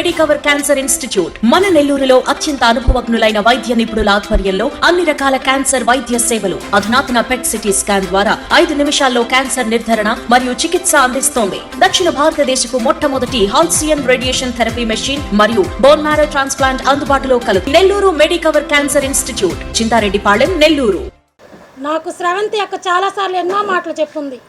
Medicover cancer institute మన నెల్లూరులో అత్యంత అనుభవజ్ఞులైన వైద్య నిపుణుల ఆధ్వర్యంలో అన్ని రకాల క్యాన్సర్ వైద్య సేవలు అధునాతన పెట్ సిటీ స్కాన్ ద్వారా ఐదు నిమిషాల్లో క్యాన్సర్ నిర్ధారణ మరియు చికిత్స అందిస్తోంది. దక్షిణ భారతదేశపు మొట్టమొదటి హాల్సియన్ రేడియేషన్ థెరపీ మెషిన్ మరియు బోన్ మ్యారో ట్రాన్స్ప్లాంట్ అందుబాటులో కలదు Nellore Medicover cancer institute Chintareddypalem Nellore. నాకు స్రవంతి అక్క చాలాసార్లు ఎన్నో మాటలు చెప్పింది.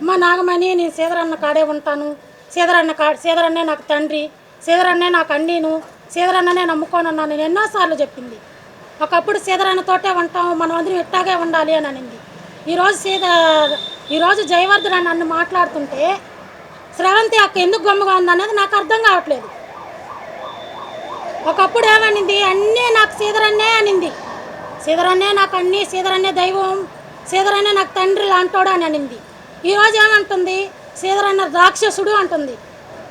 అమ్మ నాగమణి నేను సీదరన్న కాడే ఉంటాను. సీదరన్న కా సీదరన్నే నాకు తండ్రి. సీదరన్నే నాకు అన్నీను సీదరన్ననే నమ్ముకోనన్నా నేను ఎన్నోసార్లు చెప్పింది. ఒకప్పుడు సీదరన్నతోటే ఉంటాం మనం అందరం ఇట్టాగే ఉండాలి అని అనింది. ఈరోజు సీద ఈరోజు జయవర్ధన నన్ను మాట్లాడుతుంటే స్రవంతి అక్క ఎందుకు గమ్ముగా ఉందనేది నాకు అర్థం కావట్లేదు. ఒకప్పుడు ఏమనింది? అన్నీ నాకు సీదరన్నే అనింది. సీదరన్నే నాకు అన్నీ సీదరన్నే దైవం సీదరన్నే నాకు తండ్రి లాంటోడు అని అనింది. ఈరోజు ఏమంటుంది? సీదరన్న రాక్షసుడు అంటుంది.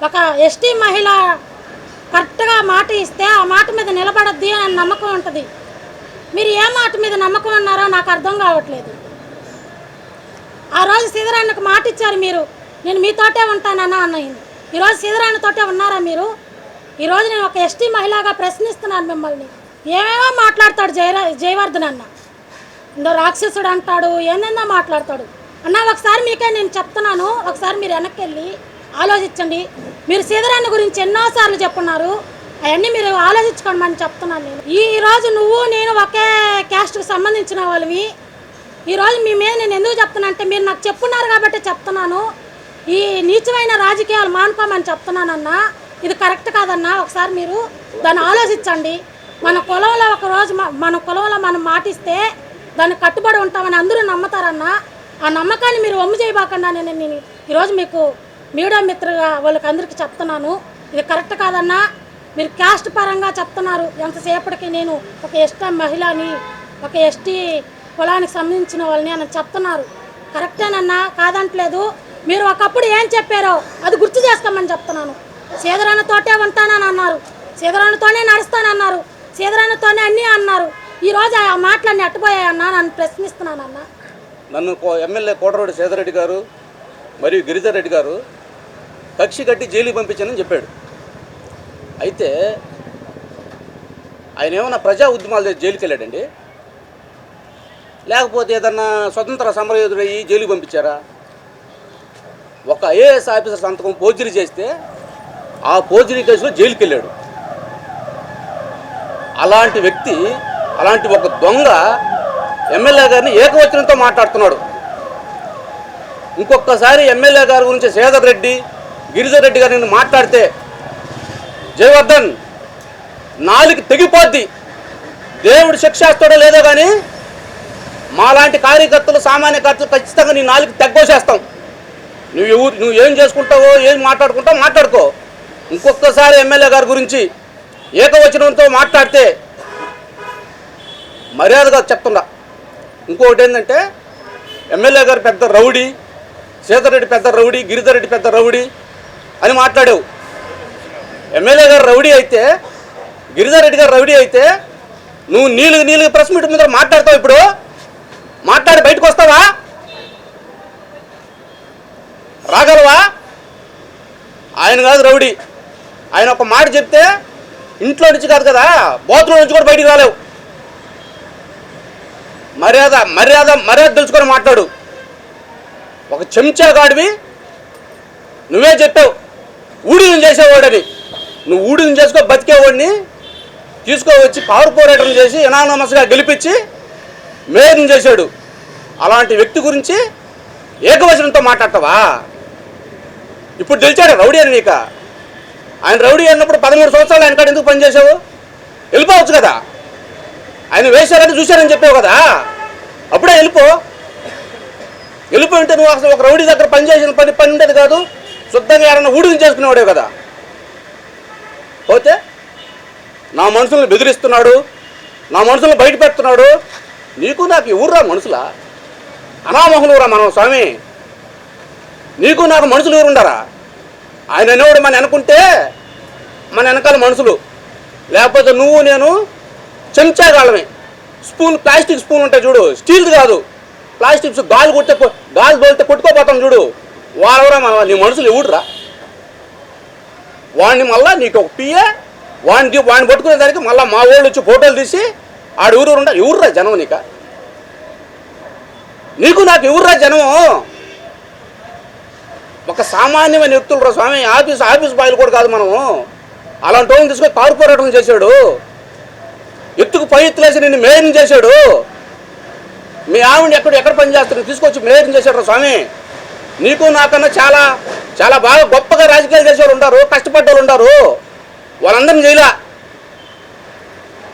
ఒక ఎస్టీ మహిళ కరెక్ట్గా మాట ఇస్తే ఆ మాట మీద నిలబడద్ది అని నమ్మకం ఉంటుంది. మీరు ఏ మాట మీద నమ్మకం ఉన్నారో నాకు అర్థం కావట్లేదు. ఆ రోజు సీదరాన్నకు మాట ఇచ్చారు మీరు నేను మీతోటే ఉంటానన్నా అన్నది ఈరోజు సీదరాన్నతోటే ఉన్నారా మీరు? ఈరోజు నేను ఒక ఎస్టీ మహిళగా ప్రశ్నిస్తున్నాను మిమ్మల్ని. ఏమేమో మాట్లాడతాడు జయ జయవర్ధన్ అన్న. ఇందో రాక్షసుడు అంటాడు ఏందేందో మాట్లాడతాడు. అన్న ఒకసారి మీకే నేను చెప్తున్నాను ఒకసారి మీరు వెనక్కి వెళ్ళి ఆలోచించండి. మీరు సీదరాన్ని గురించి ఎన్నోసార్లు చెప్పున్నారు. అవన్నీ మీరు ఆలోచించుకోమని చెప్తున్నాను నేను. ఈ రోజు నువ్వు నేను ఒకే క్యాస్ట్కి సంబంధించిన వాళ్ళవి. ఈరోజు మీ మీద నేను ఎందుకు చెప్తున్నా అంటే మీరు నాకు చెప్పున్నారు కాబట్టి చెప్తున్నాను. ఈ నీచమైన రాజకీయాలు మానుకోమని చెప్తున్నానన్నా. ఇది కరెక్ట్ కాదన్నా. ఒకసారి మీరు దాన్ని ఆలోచించండి. మన కులంలో ఒక రోజు మన కులంలో మనం మాటిస్తే దాన్ని కట్టుబడి ఉంటామని అందరూ నమ్ముతారన్నా. ఆ నమ్మకాన్ని మీరు ఒమ్ము చేయబాకుండా నేను నేను ఈరోజు మీకు మీడియా మిత్రుగా వాళ్ళకి అందరికీ చెప్తున్నాను. ఇది కరెక్ట్ కాదన్నా మీరు క్యాస్ట్ పరంగా చెప్తున్నారు. ఎంతసేపటికి నేను ఒక ఎస్టీ మహిళని ఒక ఎస్టీ కులానికి సంబంధించిన వాళ్ళని అని చెప్తున్నారు. కరెక్టేనన్నా కాదంటలేదు. మీరు ఒకప్పుడు ఏం చెప్పారో అది గుర్తు చేస్తామని చెప్తున్నాను. సీదరాన్నతోటే ఉంటానని అన్నారు. సీదరాన్నతోనే నడుస్తానన్నారు. సీదరాన్నతోనే అన్నీ అన్నారు. ఈరోజు ఆ మాటలన్నీ అట్టుపోయాయన్నా నన్ను ప్రశ్నిస్తున్నానన్నా. నన్ను కో- ఎమ్మెల్యే కోటరెడ్డి సేదరెడ్డి గారు మరియు గిరిజారెడ్డి గారు కక్షి కట్టి జైలుకి పంపించానని చెప్పాడు. అయితే ఆయన ఏమైనా ప్రజా ఉద్యమాలు జైలుకి వెళ్ళాడండి? లేకపోతే ఏదన్నా స్వతంత్ర సమరయోధుడయ్యి జైలుకి పంపించారా? ఒక ఐఏఎస్ ఆఫీసర్ సంతకం పోర్జరీ చేస్తే ఆ పోర్జరీ కేసులో జైలుకి వెళ్ళాడు. అలాంటి వ్యక్తి అలాంటి ఒక దొంగ ఎమ్మెల్యే గారిని ఏకవచనంతో మాట్లాడుతున్నాడు. ఇంకొకసారి ఎమ్మెల్యే గారి గురించి సేదర్ రెడ్డి గిరిధర్ రెడ్డి గారిని మాట్లాడితే జయవర్ధన్ నాలుగు తెగిపోద్ది. దేవుడు శిక్షేస్తాడో లేదో కానీ మాలాంటి కార్యకర్తలు సామాన్య కర్తలు ఖచ్చితంగా నీ నాలుగు తెగ్గోసేస్తాం. నువ్వు ఎవరు నువ్వు ఏం చేసుకుంటావో ఏం మాట్లాడుకుంటావు మాట్లాడుకో. ఇంకొకసారి ఎమ్మెల్యే గారి గురించి ఏకవచనంతో మాట్లాడితే మర్యాదగా చెప్తున్నా. ఇంకొకటి ఏంటంటే ఎమ్మెల్యే గారు పెద్ద రౌడీ సీతారెడ్డి పెద్ద రౌడీ గిరిధర్ రెడ్డి పెద్ద రౌడీ అని మాట్లాడావు. ఎమ్మెల్యే గారు రౌడీ అయితే గిరిజారెడ్డి గారు రౌడీ అయితే నువ్వు నీళ్ళు నీళ్ళు ప్రెస్ మీట్ మీద మాట్లాడతావు ఇప్పుడు? మాట్లాడి బయటకు వస్తావా? రాగలవా? ఆయన కాదు రౌడీ. ఆయన ఒక మాట చెప్తే ఇంట్లో నుంచి కాదు కదా బాత్రూమ్ నుంచి కూడా బయటికి రాలేవు. మర్యాద మర్యాద మర్యాద తెలుసుకొని మాట్లాడు. ఒక చెంచాగాడివి నువ్వే చెప్పావు. ఊడిని చేసేవాడని. నువ్వు ఊడిని చేసుకో బతికేవాడిని తీసుకువచ్చి పోరాటం చేసి ఎనానమస్గా గెలిపించి మేయర్ని చేశాడు. అలాంటి వ్యక్తి గురించి ఏకవచనంతో మాట్లాడతావా? ఇప్పుడు తెలిచాడు రౌడీ అని నీక. ఆయన రౌడీ అన్నప్పుడు పదమూడు సంవత్సరాలు ఆయన కాడ ఎందుకు పనిచేసావు వెళ్ళిపోవచ్చు కదా. ఆయన వేశారని చూశారని చెప్పావు కదా. అప్పుడే వెళ్ళిపో. వెళ్ళిపోయి ఉంటే నువ్వు అసలు ఒక రౌడీ దగ్గర పనిచేసిన పని పని ఉండేది కాదు. శుద్ధంగా ఎవరైనా ఊడిని చేసుకునేవాడే కదా. పోతే నా మనుషులను బెదిరిస్తున్నాడు నా మనుషులను బయట పెడుతున్నాడు. నీకు నాకు ఎవరురా మనుషులా? అనామహులురా మనం స్వామి. నీకు నాకు మనుషులు ఎవరుండరా ఆయన అనేవాడు మన అనుకుంటే మన వెనకాల మనుషులు. లేకపోతే నువ్వు నేను చెంచాగాళ్ళమే. స్పూన్ ప్లాస్టిక్ స్పూన్ ఉంటాయి చూడు. స్టీల్ది కాదు. ప్లాస్టిక్ గాలి కొడితే గాలి తోలితే కొట్టుకోపోతాం చూడు. వాళ్ళెవరా మన నీ మనుషులు ఎవడురా? వాడిని మళ్ళా నీకు ఒక పిఏ వాడిని వాడిని పట్టుకునే దానికి మళ్ళీ మా వాళ్ళు వచ్చి ఫోటోలు తీసి ఆడు ఎవరు ఉంటారు ఎవరురా జనం నీక? నీకు నాకు ఎవరురా జనము? ఒక సామాన్యమైన వ్యక్తులు రా స్వామి. ఆఫీస్ ఆఫీస్ బాయ్లు కూడా కాదు మనము. అలాంటి వాళ్ళని తీసుకొని కార్పొరేటర్లు చేశాడు. ఎత్తుకు పై ఎత్తులేసి నిన్ను మేయర్ని చేశాడు. మీ ఆవిడ ఎక్కడ ఎక్కడ పని చేస్తాడు తీసుకొచ్చి మేయర్ని చేశాడు రా స్వామి. నీకు నాకన్నా చాలా చాలా బాగా గొప్పగా రాజకీయాలు చేసే వాళ్ళు ఉంటారు కష్టపడ్డ వాళ్ళు ఉంటారు. వాళ్ళందరిని చేయలే.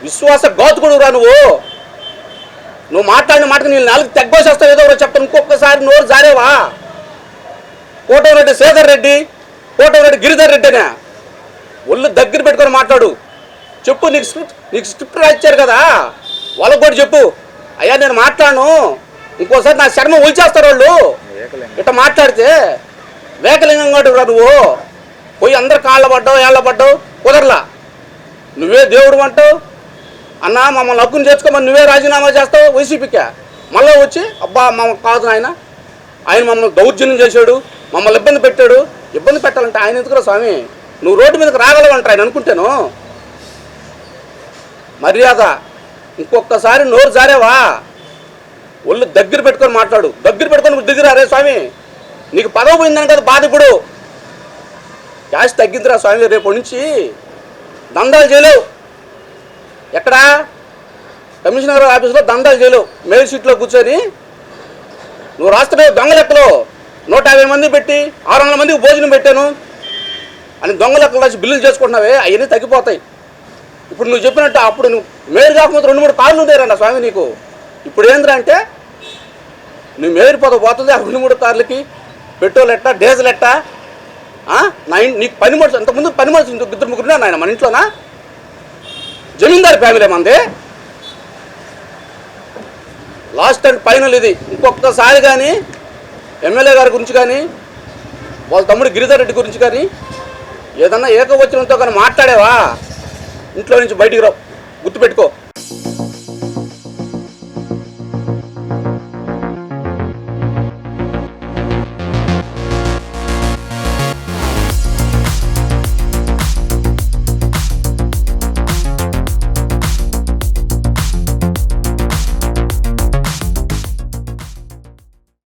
విశ్వాస గౌతుకుడు రా నువ్వు. నువ్వు మాట్లాడిన మాటకు నేను నాలుగు తెగ్గోసేస్తావు ఏదో ఒకటి చెప్తాను. ఇంకొకసారి నోరు జారేవా? కోటమిరెడ్డి శ్రీధర్ రెడ్డి కోటమిరెడ్డి గిరిధర్ రెడ్డి అనే. ఒళ్ళు దగ్గర పెట్టుకొని మాట్లాడు. చెప్పు నీకు స్క్రిప్ట్ నీకు స్క్రిప్ట్ రాయించారు కదా. వాళ్ళకు కూడా చెప్పు. అయ్యా నేను మాట్లాడను. ఇంకోసారి నా శర్మ ఉల్చేస్తారు వాళ్ళు. ఇట్లా మాట్లాడితే వేకలింగం రా నువ్వు. పోయి అందరు కాళ్ళ పడ్డావు ఏళ్ళ పడ్డావు కుదరలా. నువ్వే దేవుడు అంటావు. అన్న మమ్మల్ని హక్కును చేర్చుకోమని నువ్వే రాజీనామా చేస్తావు వైసీపీకే. మళ్ళీ వచ్చి అబ్బా మమ్మల్ని కాదు ఆయన ఆయన మమ్మల్ని దౌర్జన్యం చేశాడు మమ్మల్ని ఇబ్బంది పెట్టాడు. ఇబ్బంది పెట్టాలంటే ఆయన ఎందుకురా స్వామి? నువ్వు రోడ్డు మీదకి రాగలవంటారు ఆయన అనుకుంటాను. మర్యాద ఇంకొకసారి నోరు జారేవా? ఒళ్ళు దగ్గర పెట్టుకొని మాట్లాడు. దగ్గర పెట్టుకొని దగ్గర రే స్వామి. నీకు పదవి పోయిందని కదా బాధ ఇప్పుడు. క్యాష్ తగ్గిందిరా స్వామి రేపటి నుంచి దందాలు చేయలేవు. ఎక్కడా? కమిషనర్ ఆఫీస్లో దందాలు చేయలేవు. మేల్ సీట్లో కూర్చొని నువ్వు రాస్తున్నావు దొంగ లెక్కలో నూట యాభై మంది పెట్టి ఆరు వందల మందికి భోజనం పెట్టాను. అని దొంగ లెక్కలు రాసి బిల్లులు చేసుకుంటున్నావే అవన్నీ తగ్గిపోతాయి. ఇప్పుడు నువ్వు చెప్పినట్టు అప్పుడు నువ్వు మేలు కాకపోతే రెండు మూడు కార్లు ఉండేరా స్వామి నీకు. ఇప్పుడు ఏంద్రా అంటే నువ్వు మేరిపోత పోతుంది ఆ రెండు మూడు కార్లకి పెట్రోల్ ఎట్టా డీజిల్ ఎట్టా? నైన్ నా నీకు పని మనుషులు అంతకుముందు పని మనుషులు ఇద్దరు ముగ్గురు నాయన మన ఇంట్లోనా? జమీందారు ఫ్యామిలీ మంది లాస్ట్ అండ్ ఫైనల్ ఇది. ఇంకొకసారి కానీ ఎమ్మెల్యే గారి గురించి కానీ వాళ్ళ తమ్ముడు గిరిధర్ రెడ్డి గురించి కానీ ఏదన్నా ఏకవచనంతో కానీ మాట్లాడేవా? ఇంట్లో నుంచి బయటికి రావు గుర్తుపెట్టుకో.